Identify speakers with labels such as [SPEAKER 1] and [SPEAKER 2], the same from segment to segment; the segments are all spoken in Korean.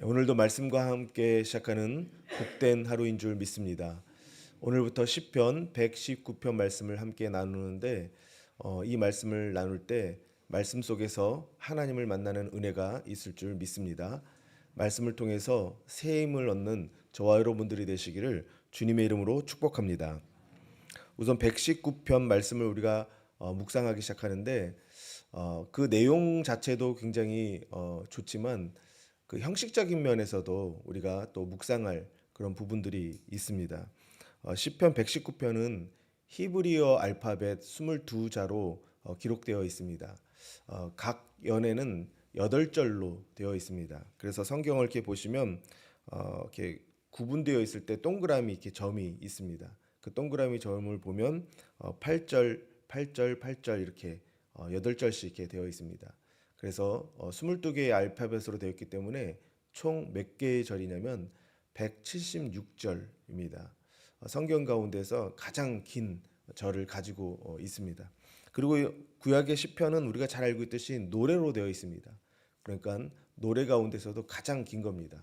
[SPEAKER 1] 네, 오늘도 말씀과 함께 시작하는 복된 하루인 줄 믿습니다. 오늘부터 시편 119편 말씀을 함께 나누는데 어, 이 말씀을 나눌 때 말씀 속에서 하나님을 만나는 은혜가 있을 줄 믿습니다. 말씀을 통해서 새 힘을 얻는 저와 여러분들이 되시기를 주님의 이름으로 축복합니다. 우선 119편 말씀을 우리가 어, 묵상하기 시작하는데 어, 그 내용 자체도 굉장히 어, 좋지만 그 형식적인 면에서도 우리가 또 묵상할 그런 부분들이 있습니다. 어, 시편 119편은 히브리어 알파벳 22자로 어, 기록되어 있습니다. 어, 각 연에는 8절로 되어 있습니다. 그래서 성경을 이렇게 보시면 어, 이렇게 구분되어 있을 때 동그라미 이렇게 점이 있습니다. 그 동그라미 점을 보면 어, 8절, 8절, 8절 이렇게 어, 8절씩 이렇게 되어 있습니다. 그래서 어, 22개의 알파벳으로 되어 있기 때문에 총 몇 개의 절이냐면 176절입니다. 어, 성경 가운데서 가장 긴 절을 가지고 어, 있습니다. 그리고 구약의 시편은 우리가 잘 알고 있듯이 노래로 되어 있습니다. 그러니까 노래 가운데서도 가장 긴 겁니다.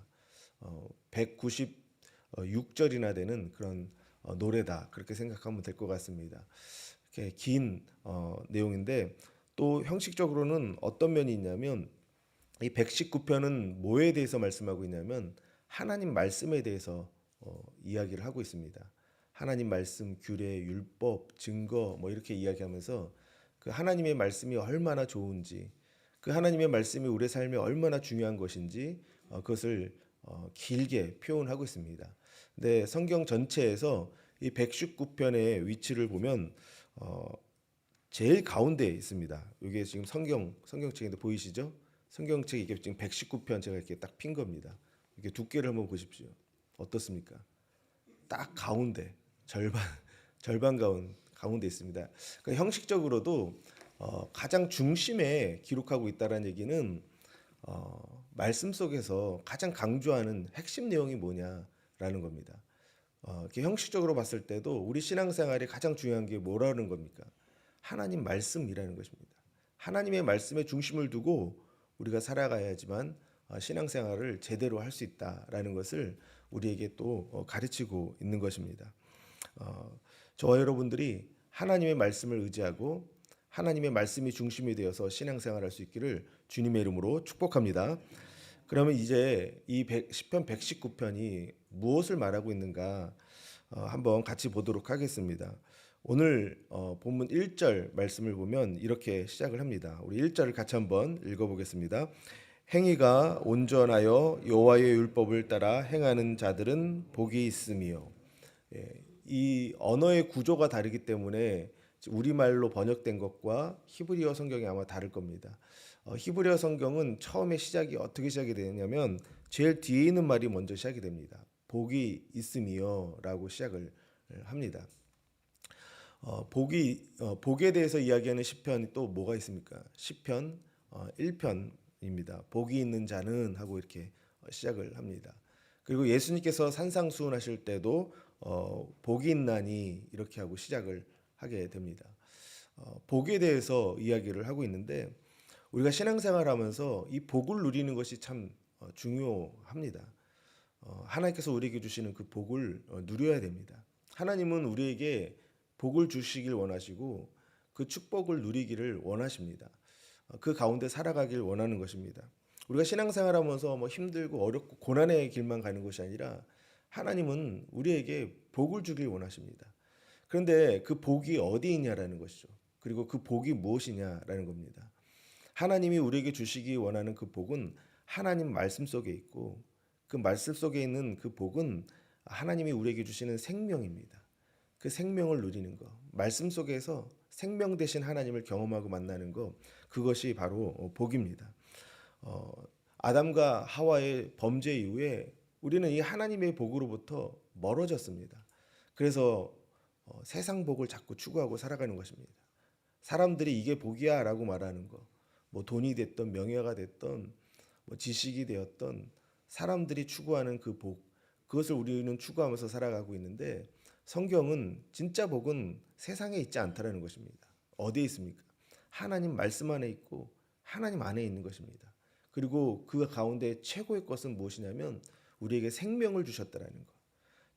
[SPEAKER 1] 어, 196절이나 되는 그런 어, 노래다 그렇게 생각하면 될 것 같습니다. 이렇게 긴 어, 내용인데 또 형식적으로는 어떤 면이 있냐면 이 119편은 뭐에 대해서 말씀하고 있냐면 하나님 말씀에 대해서 어, 이야기를 하고 있습니다. 하나님 말씀, 규례, 율법, 증거 뭐 이렇게 이야기하면서 그 하나님의 말씀이 얼마나 좋은지 그 하나님의 말씀이 우리 삶에 얼마나 중요한 것인지 어, 그것을 어, 길게 표현하고 있습니다. 근데 성경 전체에서 이 119편의 위치를 보면 어, 제일 가운데에 있습니다. 이게 지금 성경 성경책인데 보이시죠? 성경책 이게 지금 119편 제가 이렇게 딱 핀 겁니다. 이게 두께를 한번 보십시오. 어떻습니까? 딱 가운데 절반 절반 가운 가운데 있습니다. 그러니까 형식적으로도 어, 가장 중심에 기록하고 있다라는 얘기는 어, 말씀 속에서 가장 강조하는 핵심 내용이 뭐냐라는 겁니다. 어, 이렇게 형식적으로 봤을 때도 우리 신앙생활에 가장 중요한 게 뭐라는 겁니까? 하나님 말씀이라는 것입니다. 하나님의 말씀에 중심을 두고 우리가 살아가야지만 어, 신앙생활을 제대로 할 수 있다라는 것을 우리에게 또 어, 가르치고 있는 것입니다. 어, 저와 여러분들이 하나님의 말씀을 의지하고 하나님의 말씀이 중심이 되어서 신앙생활할 수 있기를 주님의 이름으로 축복합니다. 그러면 이제 이 100, 10편 119편이 무엇을 말하고 있는가 어, 한번 같이 보도록 하겠습니다. 오늘 어, 본문 1절 말씀을 보면 이렇게 시작을 합니다. 우리 1절을 같이 한번 읽어보겠습니다. 행위가 온전하여 여호와의 율법을 따라 행하는 자들은 복이 있음이요. 예, 이 언어의 구조가 다르기 때문에 우리말로 번역된 것과 히브리어 성경이 아마 다를 겁니다. 어, 히브리어 성경은 처음에 시작이 어떻게 시작이 되냐면 제일 뒤에 있는 말이 먼저 시작이 됩니다. 복이 있음이요라고 시작을 합니다. 어, 복이 어, 복에 대해서 이야기하는 시편이 또 뭐가 있습니까? 시편 어, 1편입니다. 복이 있는 자는 하고 이렇게 어, 시작을 합니다. 그리고 예수님께서 산상수훈하실 때도 어, 복이 있나니 이렇게 하고 시작을 하게 됩니다. 어, 복에 대해서 이야기를 하고 있는데 우리가 신앙생활하면서 이 복을 누리는 것이 참 어, 중요합니다. 어, 하나님께서 우리에게 주시는 그 복을 어, 누려야 됩니다. 하나님은 우리에게 복을 주시길 원하시고 그 축복을 누리기를 원하십니다. 어, 그 가운데 살아가길 원하는 것입니다. 우리가 신앙생활 하면서 뭐 힘들고 어렵고 고난의 길만 가는 것이 아니라 하나님은 우리에게 복을 주길 원하십니다. 그런데 그 복이 어디 있냐라는 것이죠. 그리고 그 복이 무엇이냐라는 겁니다. 하나님이 우리에게 주시기 원하는 그 복은 하나님 말씀 속에 있고 그 말씀 속에 있는 그 복은 하나님이 우리에게 주시는 생명입니다. 그 생명을 누리는 것, 말씀 속에서 생명 대신 하나님을 경험하고 만나는 것, 그것이 바로 복입니다. 어, 아담과 하와의 범죄 이후에 우리는 이 하나님의 복으로부터 멀어졌습니다. 그래서 어, 세상 복을 자꾸 추구하고 살아가는 것입니다. 사람들이 이게 복이야라고 말하는 거, 뭐 돈이 됐던 명예가 됐던 뭐 지식이 되었던 사람들이 추구하는 그 복, 그것을 우리는 추구하면서 살아가고 있는데 성경은 진짜 복은 세상에 있지 않다라는 것입니다. 어디에 있습니까? 하나님 말씀 안에 있고 하나님 안에 있는 것입니다. 그리고 그 가운데 최고의 것은 무엇이냐면 우리에게 생명을 주셨다라는 거.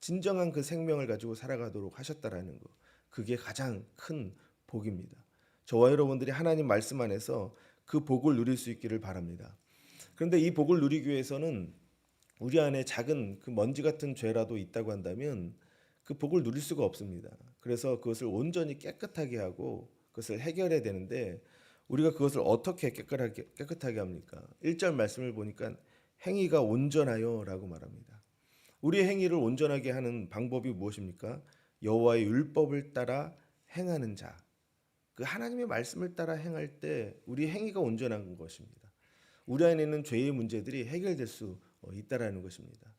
[SPEAKER 1] 진정한 그 생명을 가지고 살아가도록 하셨다라는 거. 그게 가장 큰 복입니다. 저와 여러분들이 하나님 말씀 안에서 그 복을 누릴 수 있기를 바랍니다. 그런데 이 복을 누리기 위해서는 우리 안에 작은 그 먼지 같은 죄라도 있다고 한다면 그 복을 누릴 수가 없습니다. 그래서 그것을 온전히 깨끗하게 하고 그것을 해결해야 되는데 우리가 그것을 어떻게 깨끗하게 깨끗하게 합니까? 1절 말씀을 보니까 행위가 온전하여라고 말합니다. 우리의 행위를 온전하게 하는 방법이 무엇입니까? 여호와의 율법을 따라 행하는 자. 그 하나님의 말씀을 따라 행할 때 우리 행위가 온전한 것입니다. 우리 안에 있는 죄의 문제들이 해결될 수 어, 있다라는 것입니다.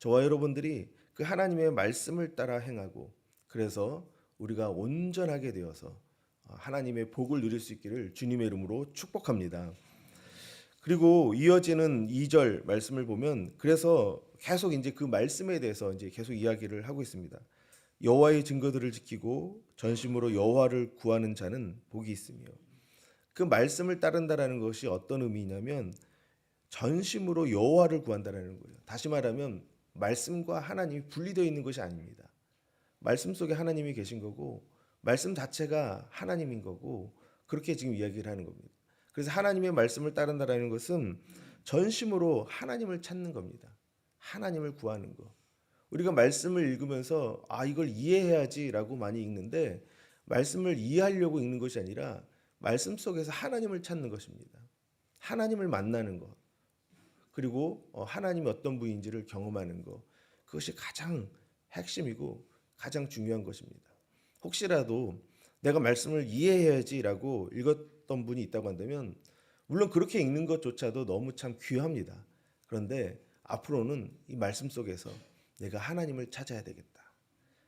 [SPEAKER 1] 저와 여러분들이 그 하나님의 말씀을 따라 행하고 그래서 우리가 온전하게 되어서 어, 하나님의 복을 누릴 수 있기를 주님의 이름으로 축복합니다. 그리고 이어지는 2절 말씀을 보면 그래서 계속 이제 그 말씀에 대해서 이제 계속 이야기를 하고 있습니다. 여호와의 증거들을 지키고 전심으로 여호와를 구하는 자는 복이 있으며 그 말씀을 따른다라는 것이 어떤 의미냐면 전심으로 여호와를 구한다라는 거예요. 다시 말하면 말씀과 하나님이 분리되어 있는 것이 아닙니다. 말씀 속에 하나님이 계신 거고 말씀 자체가 하나님인 거고 그렇게 지금 이야기를 하는 겁니다. 그래서 하나님의 말씀을 따른다라는 것은 전심으로 하나님을 찾는 겁니다. 하나님을 구하는 거. 우리가 말씀을 읽으면서 아 이걸 이해해야지라고 많이 읽는데 말씀을 이해하려고 읽는 것이 아니라 말씀 속에서 하나님을 찾는 것입니다. 하나님을 만나는 것. 그리고 어, 하나님이 어떤 분인지를 경험하는 것. 그것이 가장 핵심이고 가장 중요한 것입니다. 혹시라도 내가 말씀을 이해해야지라고 읽었던 분이 있다고 한다면 물론 그렇게 읽는 것조차도 너무 참 귀합니다. 그런데 앞으로는 이 말씀 속에서 내가 하나님을 찾아야 되겠다.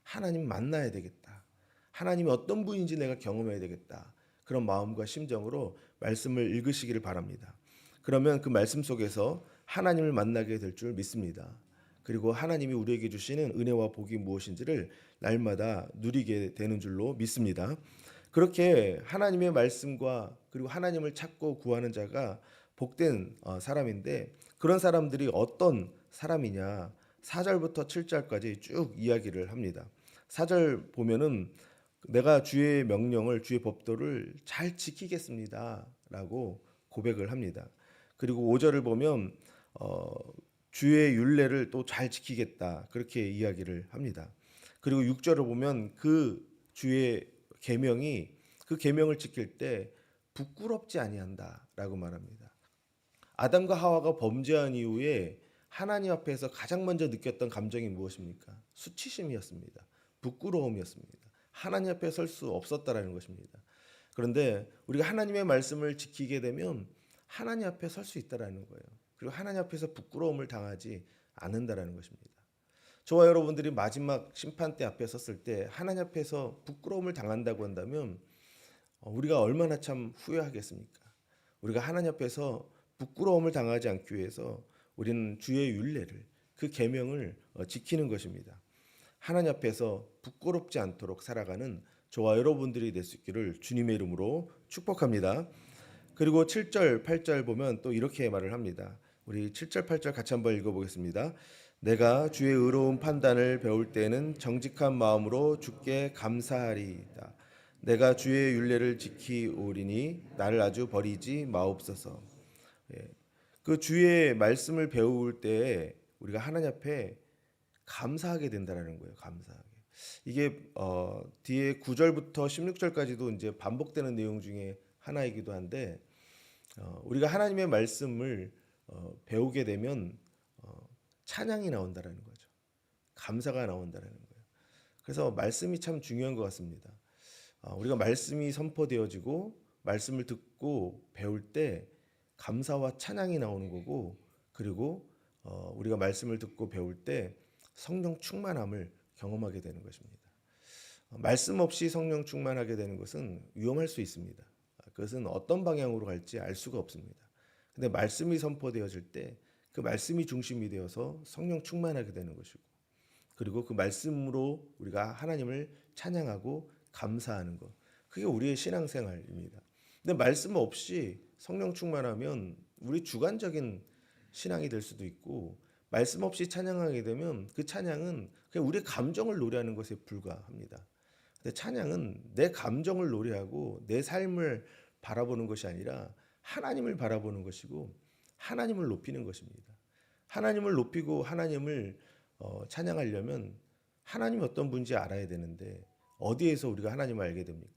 [SPEAKER 1] 하나님 만나야 되겠다. 하나님이 어떤 분인지 내가 경험해야 되겠다. 그런 마음과 심정으로 말씀을 읽으시기를 바랍니다. 그러면 그 말씀 속에서 하나님을 만나게 될 줄 믿습니다. 그리고 하나님이 우리에게 주시는 은혜와 복이 무엇인지를 날마다 누리게 되는 줄로 믿습니다. 그렇게 하나님의 말씀과 그리고 하나님을 찾고 구하는 자가 복된 어, 사람인데 그런 사람들이 어떤 사람이냐 4절부터 7절까지 쭉 이야기를 합니다. 4절 보면은 내가 주의 명령을 주의 법도를 잘 지키겠습니다라고 고백을 합니다. 그리고 5절을 보면 어, 주의 율례를 또 잘 지키겠다 그렇게 이야기를 합니다. 그리고 6절을 보면 그 주의 계명이 그 계명을 지킬 때 부끄럽지 아니한다라고 말합니다. 아담과 하와가 범죄한 이후에 하나님 앞에서 가장 먼저 느꼈던 감정이 무엇입니까? 수치심이었습니다. 부끄러움이었습니다. 하나님 앞에 설 수 없었다라는 것입니다. 그런데 우리가 하나님의 말씀을 지키게 되면 하나님 앞에 설 수 있다라는 거예요. 그리고 하나님 앞에서 부끄러움을 당하지 않는다라는 것입니다. 저와 여러분들이 마지막 심판 때 앞에 섰을 때 하나님 앞에서 부끄러움을 당한다고 한다면 어, 우리가 얼마나 참 후회하겠습니까? 우리가 하나님 앞에서 부끄러움을 당하지 않기 위해서 우리는 주의 율례를 그 계명을 어, 지키는 것입니다. 하나님 앞에서 부끄럽지 않도록 살아가는 저와 여러분들이 될 수 있기를 주님의 이름으로 축복합니다. 그리고 7절, 8절 보면 또 이렇게 말을 합니다. 우리 7절, 8절 같이 한번 읽어보겠습니다. 내가 주의 의로운 판단을 배울 때는 정직한 마음으로 주께 감사하리이다. 내가 주의 윤례를 지키오리니 나를 아주 버리지 마옵소서. 예. 그 주의 말씀을 배울 때 우리가 하나님 앞에 감사하게 된다라는 거예요. 감사하게. 이게 어, 뒤에 9절부터 16절까지도 이제 반복되는 내용 중에 하나이기도 한데 어, 우리가 하나님의 말씀을 어, 배우게 되면 어, 찬양이 나온다라는 거죠. 감사가 나온다라는 거예요. 그래서 말씀이 참 중요한 것 같습니다. 어, 우리가 말씀이 선포되어지고 말씀을 듣고 배울 때 감사와 찬양이 나오는 거고 그리고 어, 우리가 말씀을 듣고 배울 때 성령 충만함을 경험하게 되는 것입니다. 어, 말씀 없이 성령 충만하게 되는 것은 위험할 수 있습니다. 그것은 어떤 방향으로 갈지 알 수가 없습니다. 근데 말씀이 선포되어질 때 그 말씀이 중심이 되어서 성령 충만하게 되는 것이고 그리고 그 말씀으로 우리가 하나님을 찬양하고 감사하는 것 그게 우리의 신앙생활입니다. 근데 말씀 없이 성령 충만하면 우리 주관적인 신앙이 될 수도 있고 말씀 없이 찬양하게 되면 그 찬양은 그냥 우리의 감정을 노래하는 것에 불과합니다. 근데 찬양은 내 감정을 노래하고 내 삶을 바라보는 것이 아니라 하나님을 바라보는 것이고 하나님을 높이는 것입니다. 하나님을 높이고 하나님을 어, 찬양하려면 하나님이 어떤 분인지 알아야 되는데 어디에서 우리가 하나님을 알게 됩니까?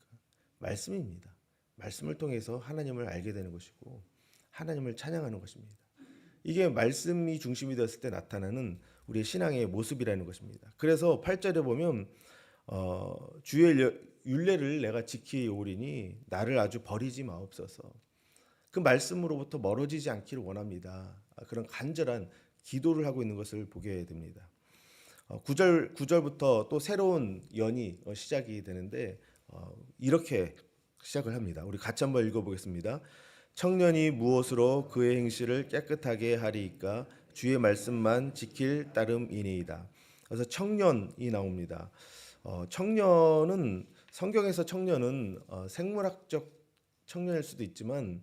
[SPEAKER 1] 말씀입니다. 말씀을 통해서 하나님을 알게 되는 것이고 하나님을 찬양하는 것입니다. 이게 말씀이 중심이 되었을 때 나타나는 우리의 신앙의 모습이라는 것입니다. 그래서 8절에 보면 어, 주의 려- 율례를 내가 지키오리니 나를 아주 버리지 마옵소서. 그 말씀으로부터 멀어지지 않기를 원합니다. 아, 그런 간절한 기도를 하고 있는 것을 보게 됩니다. 어, 9절 9절부터 또 새로운 연이 어, 시작이 되는데 어, 이렇게 시작을 합니다. 우리 같이 한번 읽어 보겠습니다. 청년이 무엇으로 그의 행실을 깨끗하게 하리이까 주의 말씀만 지킬 따름이니이다. 그래서 청년이 나옵니다. 어, 청년은 성경에서 청년은 어, 생물학적 청년일 수도 있지만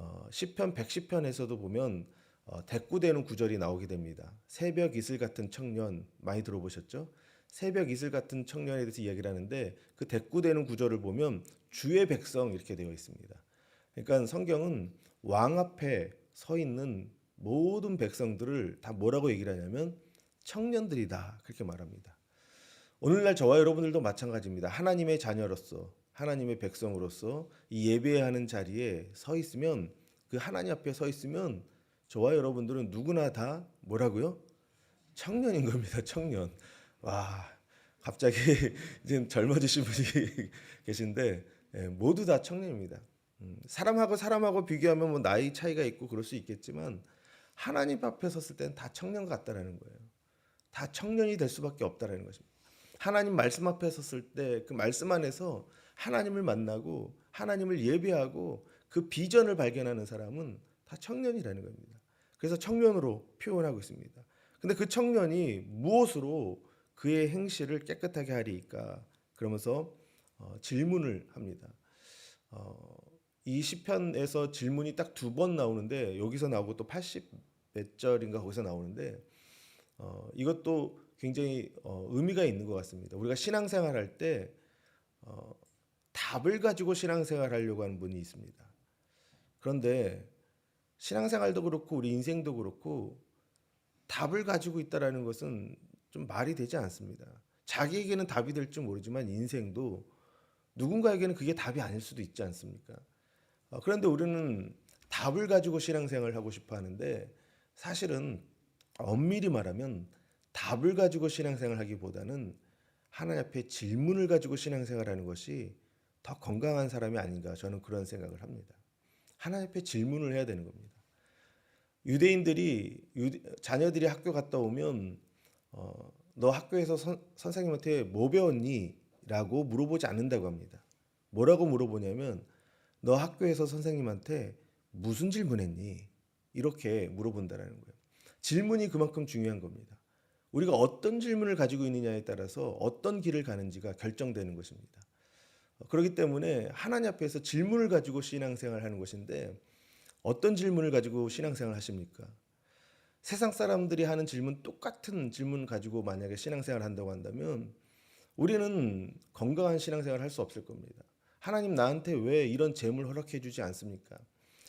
[SPEAKER 1] 어, 시편 110편에서도 보면 어, 대꾸되는 구절이 나오게 됩니다. 새벽 이슬 같은 청년 많이 들어보셨죠? 새벽 이슬 같은 청년에 대해서 이야기를 하는데 그 대꾸되는 구절을 보면 주의 백성 이렇게 되어 있습니다. 그러니까 성경은 왕 앞에 서 있는 모든 백성들을 다 뭐라고 얘기를 하냐면 청년들이다 그렇게 말합니다. 오늘날 저와 여러분들도 마찬가지입니다. 하나님의 자녀로서 하나님의 백성으로서 이 예배하는 자리에 서 있으면 그 하나님 앞에 서 있으면 저와 여러분들은 누구나 다 뭐라고요? 청년인 겁니다. 청년. 와 갑자기 이제 젊어지신 분이 계신데 예, 모두 다 청년입니다. 음, 사람하고 사람하고 비교하면 뭐 나이 차이가 있고 그럴 수 있겠지만 하나님 앞에 섰을 때는 다 청년 같다라는 거예요. 다 청년이 될 수밖에 없다라는 것입니다. 하나님 말씀 앞에 섰을 때 그 말씀 안에서 하나님을 만나고 하나님을 예배하고 그 비전을 발견하는 사람은 다 청년이라는 겁니다. 그래서 청년으로 표현하고 있습니다. 근데 그 청년이 무엇으로 그의 행실을 깨끗하게 하리까? 그러면서 어, 질문을 합니다. 어, 이 시편에서 질문이 딱 두 번 나오는데 여기서 나오고 또 80몇 절인가 거기서 나오는데 어, 이것도 굉장히 어, 의미가 있는 것 같습니다. 우리가 신앙생활 할때 어, 답을 가지고 신앙생활 하려고 하는 분이 있습니다. 그런데 신앙생활도 그렇고 우리 인생도 그렇고 답을 가지고 있다라는 것은 좀 말이 되지 않습니다. 자기에게는 답이 될줄 모르지만 인생도 누군가에게는 그게 답이 아닐 수도 있지 않습니까? 어, 그런데 우리는 답을 가지고 신앙생활을 하고 싶어 하는데 사실은 엄밀히 말하면 답을 가지고 신앙생활 하기보다는 하나님 앞에 질문을 가지고 신앙생활 하는 것이 더 건강한 사람이 아닌가 저는 그런 생각을 합니다. 하나님 앞에 질문을 해야 되는 겁니다. 유대인들이 유대- 자녀들이 학교 갔다 오면 어, 너 학교에서 선, 선생님한테 뭐 배웠니? 라고 물어보지 않는다고 합니다. 뭐라고 물어보냐면 너 학교에서 선생님한테 무슨 질문했니? 이렇게 물어본다라는 거예요. 질문이 그만큼 중요한 겁니다. 우리가 어떤 질문을 가지고 있느냐에 따라서 어떤 길을 가는지가 결정되는 것입니다. 어, 그렇기 때문에 하나님 앞에서 질문을 가지고 신앙생활 하는 것인데 어떤 질문을 가지고 신앙생활 하십니까? 세상 사람들이 하는 질문 똑같은 질문 가지고 만약에 신앙생활 한다고 한다면 우리는 건강한 신앙생활 할 수 없을 겁니다. 하나님 나한테 왜 이런 재물 허락해 주지 않습니까?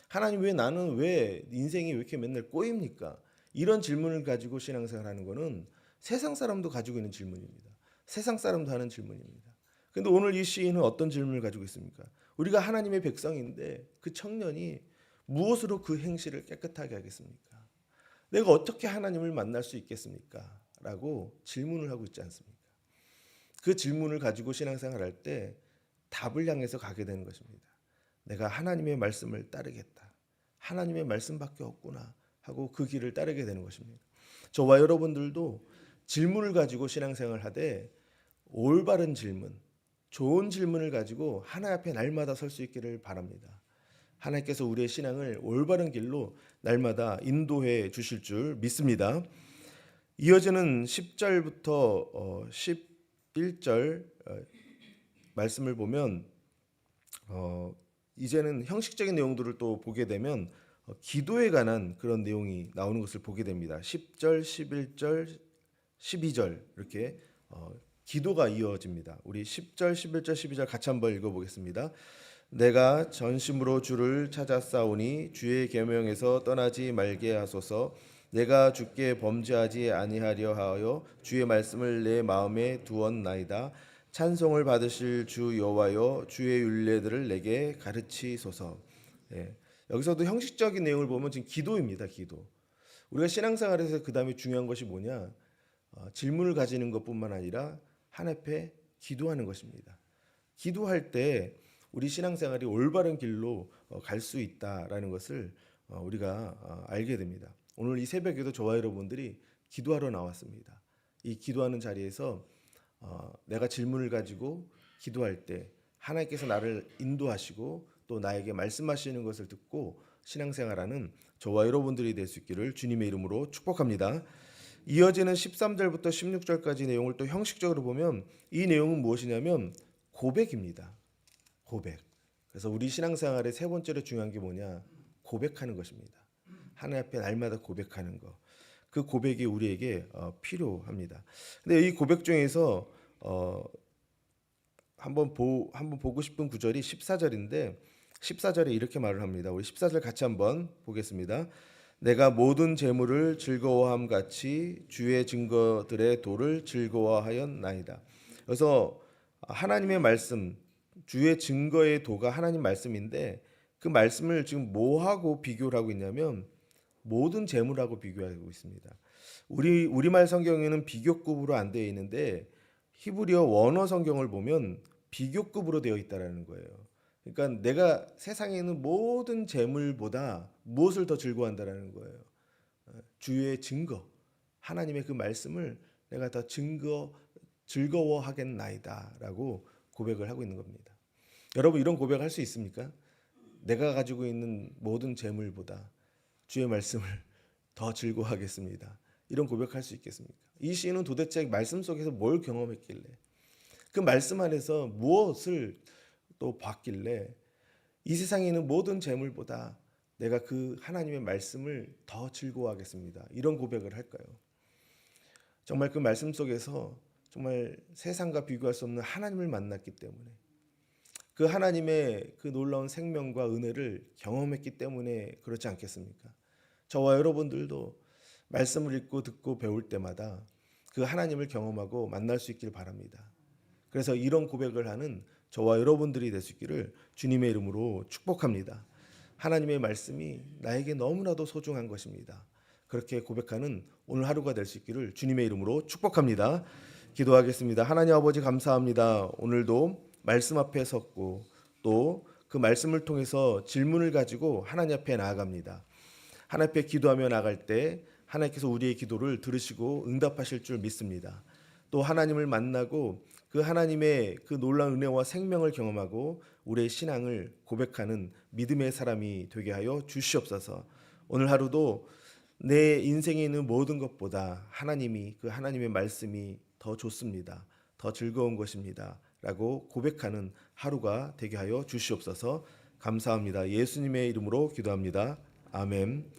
[SPEAKER 1] 하나님 왜 나는 왜 인생이 왜 이렇게 맨날 꼬입니까? 이런 질문을 가지고 신앙생활 하는 거는 세상 사람도 가지고 있는 질문입니다. 세상 사람도 하는 질문입니다. 근데 오늘 이 시인은 어떤 질문을 가지고 있습니까? 우리가 하나님의 백성인데 그 청년이 무엇으로 그 행실을 깨끗하게 하겠습니까? 내가 어떻게 하나님을 만날 수 있겠습니까? 라고 질문을 하고 있지 않습니까? 그 질문을 가지고 신앙생활 할때 답을 향해서 가게 되는 것입니다. 내가 하나님의 말씀을 따르겠다. 하나님의 말씀밖에 없구나 하고 그 길을 따르게 되는 것입니다. 저와 여러분들도 질문을 가지고 신앙생활 하되 올바른 질문, 좋은 질문을 가지고 하나 앞에 날마다 설 수 있기를 바랍니다. 하나님께서 우리의 신앙을 올바른 길로 날마다 인도해 주실 줄 믿습니다. 이어지는 10절부터 11절 어, 말씀을 보면 어, 이제는 형식적인 내용들을 또 보게 되면 어, 기도에 관한 그런 내용이 나오는 것을 보게 됩니다. 10절, 11절, 12절 이렇게 어, 기도가 이어집니다. 우리 10절, 11절, 12절 같이 한번 읽어보겠습니다. 내가 전심으로 주를 찾았사오니 주의 계명에서 떠나지 말게 하소서. 내가 주께 범죄하지 아니하려 하여 주의 말씀을 내 마음에 두었나이다. 찬송을 받으실 주 여호와여 주의 율례들을 내게 가르치소서. 예. 여기서도 형식적인 내용을 보면 지금 기도입니다. 기도. 우리가 신앙생활에서 그 다음에 중요한 것이 뭐냐? 어, 질문을 가지는 것뿐만 아니라 한 앞에 기도하는 것입니다. 기도할 때 우리 신앙생활이 올바른 길로 어, 갈수 있다라는 것을 어, 우리가 어, 알게 됩니다. 오늘 이 새벽에도 저와 여러분들이 기도하러 나왔습니다. 이 기도하는 자리에서 어, 내가 질문을 가지고 기도할 때 하나님께서 나를 인도하시고 또 나에게 말씀하시는 것을 듣고 신앙생활하는 저와 여러분들이 될 수 있기를 주님의 이름으로 축복합니다. 이어지는 13절부터 16절까지 내용을 또 형식적으로 보면 이 내용은 무엇이냐면 고백입니다. 고백. 그래서 우리 신앙생활의 세 번째로 중요한 게 뭐냐? 고백하는 것입니다. 하나님 앞에 날마다 고백하는 거. 그 고백이 우리에게 어, 필요합니다. 근데 이 고백 중에서 어, 한번 보 한번 보고 싶은 구절이 14절인데 14절에 이렇게 말을 합니다. 우리 14절 같이 한번 보겠습니다. 내가 모든 재물을 즐거워함 같이 주의 증거들의 도를 즐거워하였나이다. 그래서 하나님의 말씀, 주의 증거의 도가 하나님 말씀인데 그 말씀을 지금 뭐하고 비교를 하고 있냐면 모든 재물하고 비교하고 있습니다. 우리 우리말 성경에는 비교급으로 안 되어 있는데 히브리어 원어 성경을 보면 비교급으로 되어 있다라는 거예요. 그러니까 내가 세상에 있는 모든 재물보다 무엇을 더 즐거워한다라는 거예요. 어, 주의 증거, 하나님의 그 말씀을 내가 더 증거 즐거워하겠나이다라고 고백을 하고 있는 겁니다. 여러분 이런 고백할 수 있습니까? 내가 가지고 있는 모든 재물보다 주의 말씀을 더 즐거워하겠습니다. 이런 고백할 수 있겠습니까? 이 시인은 도대체 말씀 속에서 뭘 경험했길래 그 말씀 안에서 무엇을 또 봤길래 이 세상에 있는 모든 재물보다 내가 그 하나님의 말씀을 더 즐거워하겠습니다. 이런 고백을 할까요? 정말 그 말씀 속에서 정말 세상과 비교할 수 없는 하나님을 만났기 때문에 그 하나님의 그 놀라운 생명과 은혜를 경험했기 때문에 그렇지 않겠습니까? 저와 여러분들도 말씀을 읽고 듣고 배울 때마다 그 하나님을 경험하고 만날 수 있길 바랍니다. 그래서 이런 고백을 하는 저와 여러분들이 될 수 있기를 주님의 이름으로 축복합니다. 하나님의 말씀이 나에게 너무나도 소중한 것입니다. 그렇게 고백하는 오늘 하루가 될 수 있기를 주님의 이름으로 축복합니다. 기도하겠습니다. 하나님 아버지 감사합니다. 오늘도 말씀 앞에 섰고 또 그 말씀을 통해서 질문을 가지고 하나님 앞에 나아갑니다. 하나님 앞에 기도하며 나갈 때 하나님께서 우리의 기도를 들으시고 응답하실 줄 믿습니다. 또 하나님을 만나고 그 하나님의 그 놀라운 은혜와 생명을 경험하고 우리의 신앙을 고백하는 믿음의 사람이 되게 하여 주시옵소서. 오늘 하루도 내 인생에 있는 모든 것보다 하나님이 그 하나님의 말씀이 더 좋습니다. 더 즐거운 것입니다. 라고 고백하는 하루가 되게 하여 주시옵소서. 감사합니다. 예수님의 이름으로 기도합니다. 아멘.